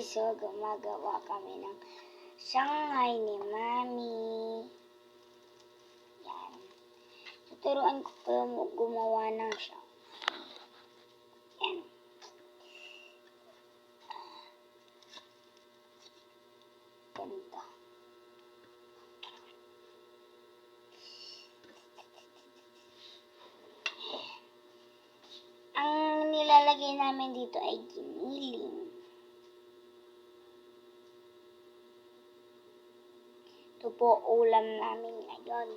So, gumagawa kami ng Shanghai ni Mami. Yan. Tuturuan ko po gumawa ng siya. Yan. Ganda. Ang nilalagay namin dito ay giniling. Ito po ulam namin ngayon.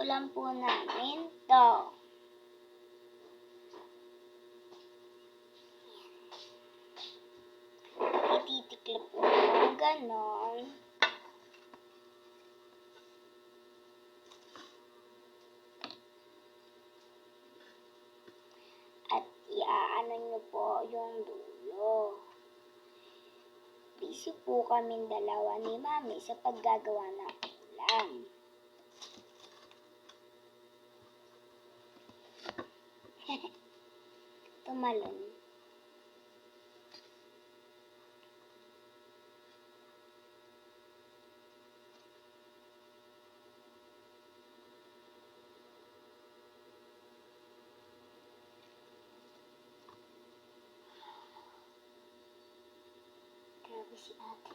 Ulam po namin to. Ititiklop po ganon. At iaano nyo po yung dulo. Busy po kaming dalawa ni Mami sa paggagawa ng ulam. Tumalon. Si ate.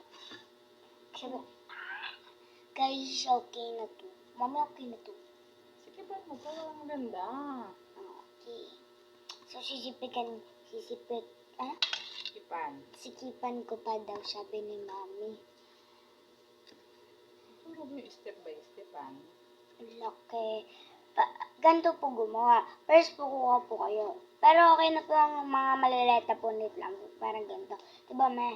Sabi, "Ah, guys, okay na to. Mami, okay na to. Sige ba mo? Parang ganda. Okay. So, sisipikan, sisipik, ah? Ipan. Sikipan ko pa daw, sabi ni Mami. Turo mo yung step by step, ah. Laki. Pa, ganito po gumawa. First po kuha po kayo. Pero okay na po ang mga malileta po nit lang. Parang ganito. Diba, may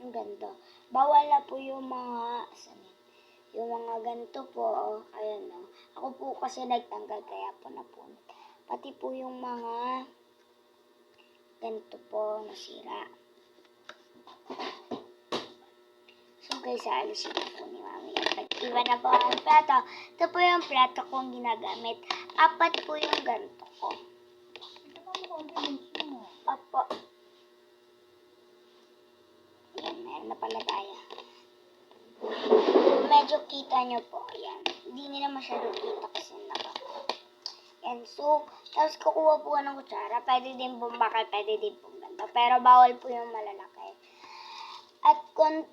yung ganito. Bawal na po yung mga, saan yun? Yung mga ganito po, oh, ayan o. Ako po kasi nagtanggal kaya po na po. Pati po yung mga ganito po nasira. So guys, aalisin na po ni Mami. Iba na po ang plato. Ito po yung plato kong ginagamit. Apat po yung ganito ko. Sige ba mo bunso? Apo. Na pala tayo. Medyo kita nyo po. Yan. Hindi nila masyado kita kasi naka. Yan. So, tapos kukuha po ng kutsara. Pwede din pong bakal, pwede din ganito. Pero bawal po yung malalaki. At kung,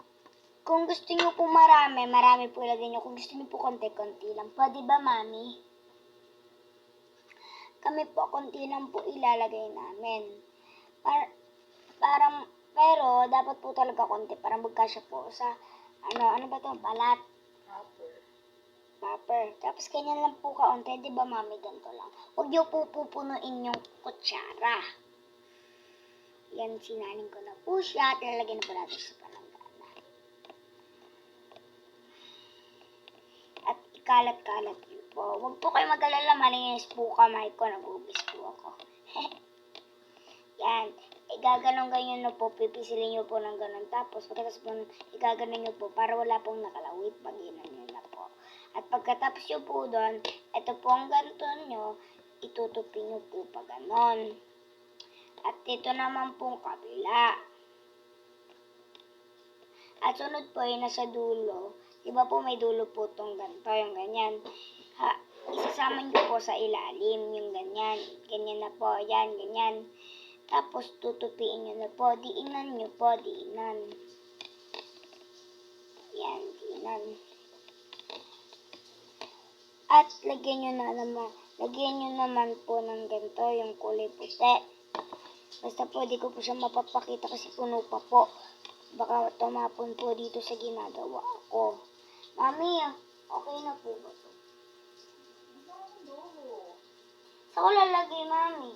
kung gusto nyo po marami, marami po ilagay nyo. Kung gusto nyo po konti-konti lang. Pwede ba, mami? Kami po, konti lang po ilalagay namin. Par, parang, pero, dapat po talaga konti. Parang magkasya po sa, ano, ano ba to? Balat. Upper. Popper. Tapos ganyan lang po kaunti, di ba mami, ganito lang. Huwag niyo po pupunuin yung kutsara. Yan, sinanin ko na po siya. Tilalagyan na po natin sa palanggana. At ikalat-kalat niyo po. Huwag po kayo mag-alala, malinis po kamay ko. Nag-ubis po ako. Yan. Igaganon ganyan na po. Pipisilin niyo po ng ganon. Tapos, pagkatapos po, igaganon niyo po para wala pong nakalawit. Paginan niyo na po. At pagkatapos nyo po doon, ito po ang ganito nyo, itutupi nyo po pa ganon. At ito naman pong kabila. At sunod po ay nasa dulo. Di ba po may dulo po tong ganito, yung ganyan. Ha, isasama nyo po sa ilalim, yung ganyan. Ganyan na po, yan, ganyan. Tapos tutupiin nyo na po, diinan nyo po, diinan. Yan, diinan. At lagyan nyo na naman, lagyan nyo naman po ng ganito, yung kulay puti. Basta po, di ko po siya mapapakita kasi puno pa po. Baka tumapon po dito sa ginagawa ko. Mami, okay na po ba to? Sa ko lalagay, mami.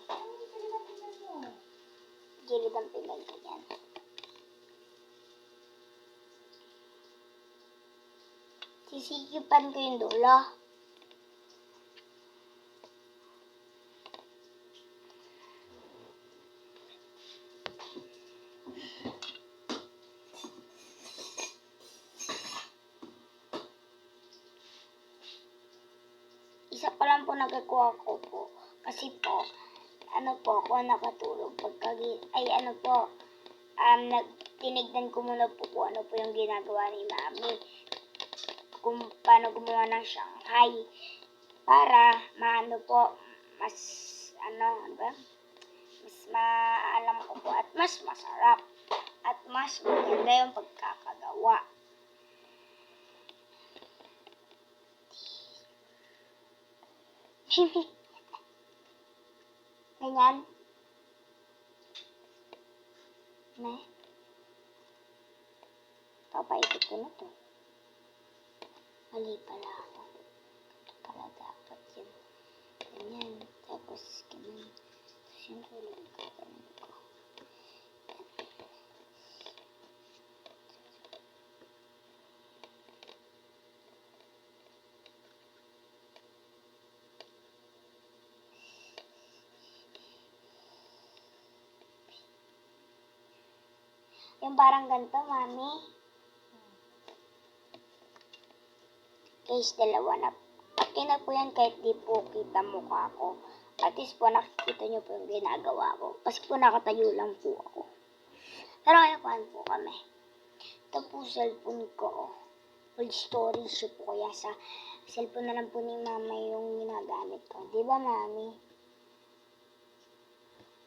Gilid ang pinggan ko yan. Sisikipan ko yung dulo. isa pa lang po nagkakuha ko po. Kasi po, ano po, ako nakatulog pagka, ay ano po, um, nag, tinignan ko muna po kung ano po yung ginagawa ni Mami. Kung paano gumawa ng Shanghai. Para maano po, mas, ano, ano ba? Mas maalam ko po at mas masarap. At mas maganda yung pagkakagawa. Ganyan. Ne? Papaikot ko na to. Mali pala ako. Ito pala dapat yun. Ganyan. Tapos ganyan. Tapos yung tulad ko. Yung parang ganito, mami. Case dalawa na. Pati na po yan kahit di po kita mukha ko. At least po nakikita nyo po yung ginagawa ko. Kasi po nakatayo lang po ako. Pero kaya po kami. Ito po cellphone ko. Oh. Old storage po kaya sa cellphone na lang po ni mama yung ginagamit ko. Di ba mami?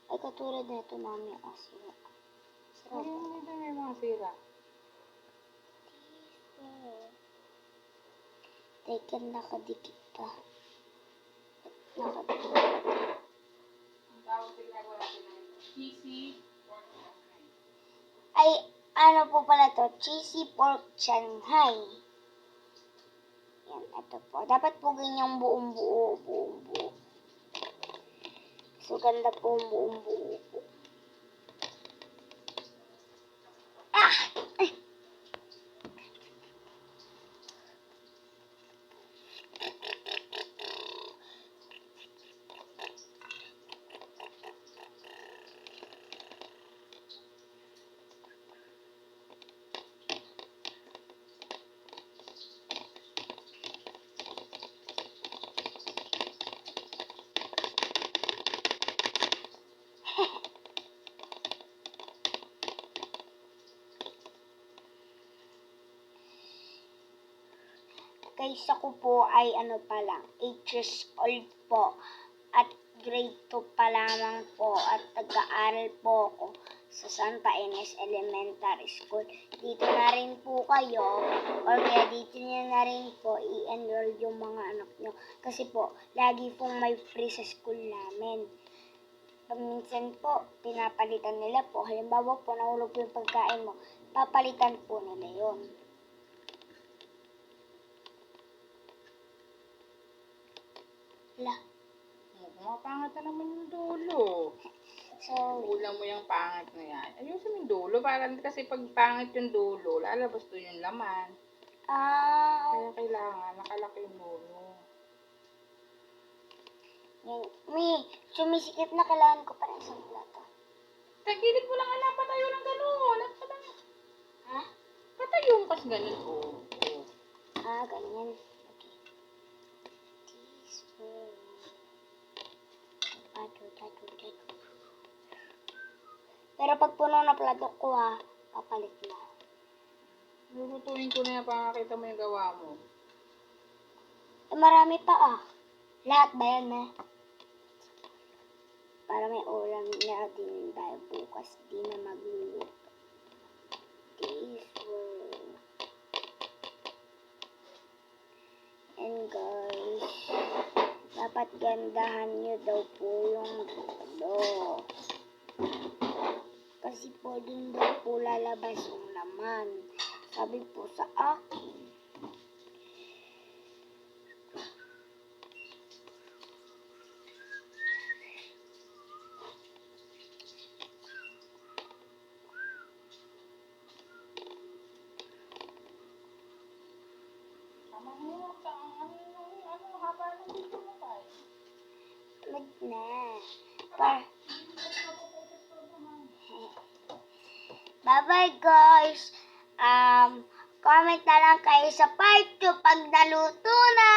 Ay katulad na ito mami. Oh, sige. Ay, hindi may mga sira. Teka, nakadikit pa. Nakadikit. Ang tawag ginagawa natin ay cheesy pork Shanghai. Ay, ano po pala to? Cheesy pork Shanghai. Yan, ito po. Dapat po ganyang buong buo, buong buo. So, ganda po ang buong buo po. Kaysa ko po ay ano pa lang, 8 years old po. At grade 2 pa lamang po at nag-aaral po ako sa Santa Ines Elementary School. Dito na rin po kayo or kaya dito nyo na rin po i-enroll yung mga anak nyo. Kasi po, lagi pong may free sa school namin. Pag minsan po, pinapalitan nila po. Halimbawa po, nahulog po yung pagkain mo, papalitan po nila yon. Wala. Oh, Pumapangat na naman yung dulo. So, Kulang mo yung pangit na yan. Ayusin mo yung dulo. Parang kasi pag pangit yung dulo, lalabas doon yung laman. ah, Kaya kailangan nakalaki yung dulo. Mi, sumisikip na kailangan ko pa rin isang plato. Tagilid mo lang alam, patayo ng gano'n. At patayo. Ha? Patayo mo kasi ganun. Oh, oh. Ah, ganyan. Pero pag puno na plato ko ha, papalit na. Lulutuin ko na yan para makita mo yung gawa mo. Eh, marami pa ah. Lahat ba yan, eh? Para may ulam na din tayo bukas. Di na magluluto. Teaspoon. And guys, dapat gandahan nyo daw po yung dulo. Kasi dun daw po lalabas yung laman. Sabi po sa akin. Tama mo yun. Sa ano, ano, ano, haba ng dito mo pa eh. Mag na. Pa- Bye-bye guys. Um, comment na lang kayo sa part 2 pag naluto na.